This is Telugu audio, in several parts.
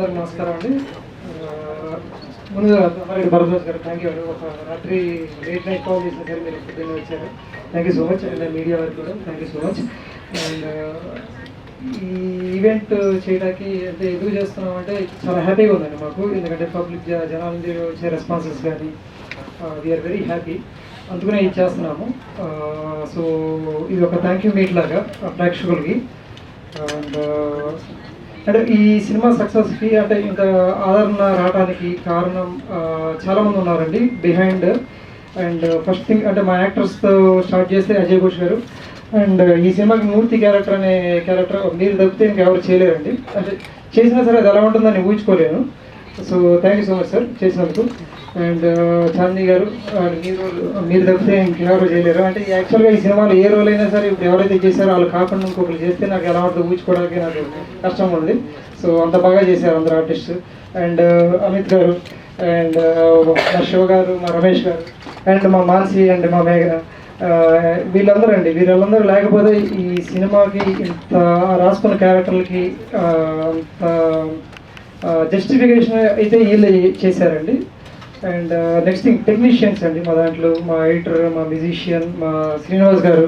అందరికి నమస్కారం అండి. ముందుగా మరి భరద్వాజ్ గారు థ్యాంక్ యూ అండి ఒక రాత్రి లేట్ నైట్ కాల్ చేసిన సరే మీరు పొద్దున్న వచ్చారు. Thank you so much and media వారికి కూడా thank you so much and ఈ ఈవెంట్ చేయడానికి అంటే ఎందుకు చేస్తున్నాం అంటే చాలా హ్యాపీగా ఉందండి మాకు. ఎందుకంటే పబ్లిక్ జనాల నుంచి వచ్చే రెస్పాన్సెస్ కానీ వీఆర్ వెరీ హ్యాపీ అందుకనే ఇది చేస్తున్నాము. సో ఇది ఒక థ్యాంక్ యూ మీట్ లాగా ప్రేక్షకులకి. అండ్ అంటే ఈ సినిమా సక్సెస్కి అంటే ఇంత ఆదరణ రావడానికి కారణం చాలామంది చాలా మంది ఉన్నారండి బిహైండ్ అండ్ ఫస్ట్ థింగ్ అంటే మా యాక్టర్స్తో స్టార్ట్ చేస్తే అజయ్ ఘోష్ గారు. అండ్ ఈ సినిమాకి మూర్తి క్యారెక్టర్ అనే క్యారెక్టర్ మీరు తప్పితే ఇంకెవరు చేయలేరండి. అంటే చేసినా సరే అది ఎలా ఉంటుందని ఊహించుకోలేను. So thank you so much sir చేసినందుకు. అండ్ చాందీ గారు మీరు మీరు తప్పితే ఇంకెవరు చేయలేరు. అంటే యాక్చువల్గా ఈ సినిమాలో ఏ రోల్ అయినా సరే ఇప్పుడు ఎవరైతే చేశారో వాళ్ళు కాకుండా ఇంకొకరు చేస్తే నాకు ఎలా ఉంటుందో ఊచుకోవడానికి నాకు కష్టం ఉంది. సో అంత బాగా చేశారు అందరు ఆర్టిస్ట్ అండ్ అమిత్ గారు అండ్ మా శివ గారు మా రమేష్ గారు అండ్ మా మాన్సి అండ్ మా మేఘ వీళ్ళందరూ అండి వీళ్ళందరూ లేకపోతే ఈ సినిమాకి ఇంత రాసుకున్న క్యారెక్టర్లకి అంత జస్టిఫికేషన్ అయితే వీళ్ళు చేశారండి. అండ్ నెక్స్ట్ థింగ్ టెక్నీషియన్స్ అండి మా దాంట్లో మా ఎడిటర్ మా మ్యూజిషియన్ మా శ్రీనివాస్ గారు.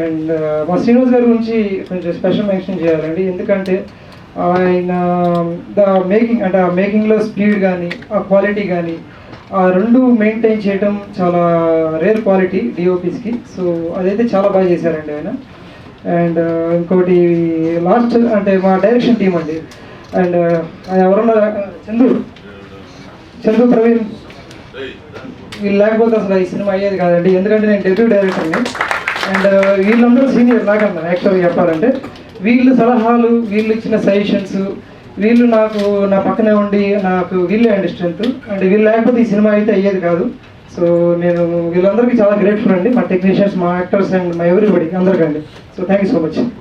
అండ్ uh, మా శ్రీనివాస్ గారి గురించి కొంచెం స్పెషల్ మెన్షన్ చేయాలండి. ఎందుకంటే ఆయన um, ద మేకింగ్ అంటే ఆ మేకింగ్లో స్పీడ్ కానీ ఆ క్వాలిటీ కానీ ఆ రెండు మెయింటైన్ చేయడం చాలా రేర్ క్వాలిటీ డిఓపీస్కి సో అదైతే చాలా బాగా చేశారండి ఆయన. అండ్ uh, ఇంకోటి లాస్ట్ అంటే మా డైరెక్షన్ టీం అండి. అండ్ uh, ఎవరన్నా చందు. చందు ప్రవీణ్. వీళ్ళు లేకపోతే అసలు ఈ సినిమా అయ్యేది కాదండి. ఎందుకంటే నేను డెబ్యూ డైరెక్టర్ని. అండ్ వీళ్ళందరూ సీనియర్ నాకన్నా యాక్చువల్గా చెప్పాలంటే. వీళ్ళు సలహాలు వీళ్ళు ఇచ్చిన సజెషన్స్ వీళ్ళు నాకు నా పక్కనే ఉండి నాకు వీళ్ళే అండి స్ట్రెంత్ అండ్ వీళ్ళు లేకపోతే ఈ సినిమా అయితే అయ్యేది కాదు. సో నేను వీళ్ళందరికీ చాలా గ్రేట్ఫుల్ అండి. మా టెక్నీషియన్స్ మా యాక్టర్స్ అండ్ మా everybody అందరికండి. So thank you so much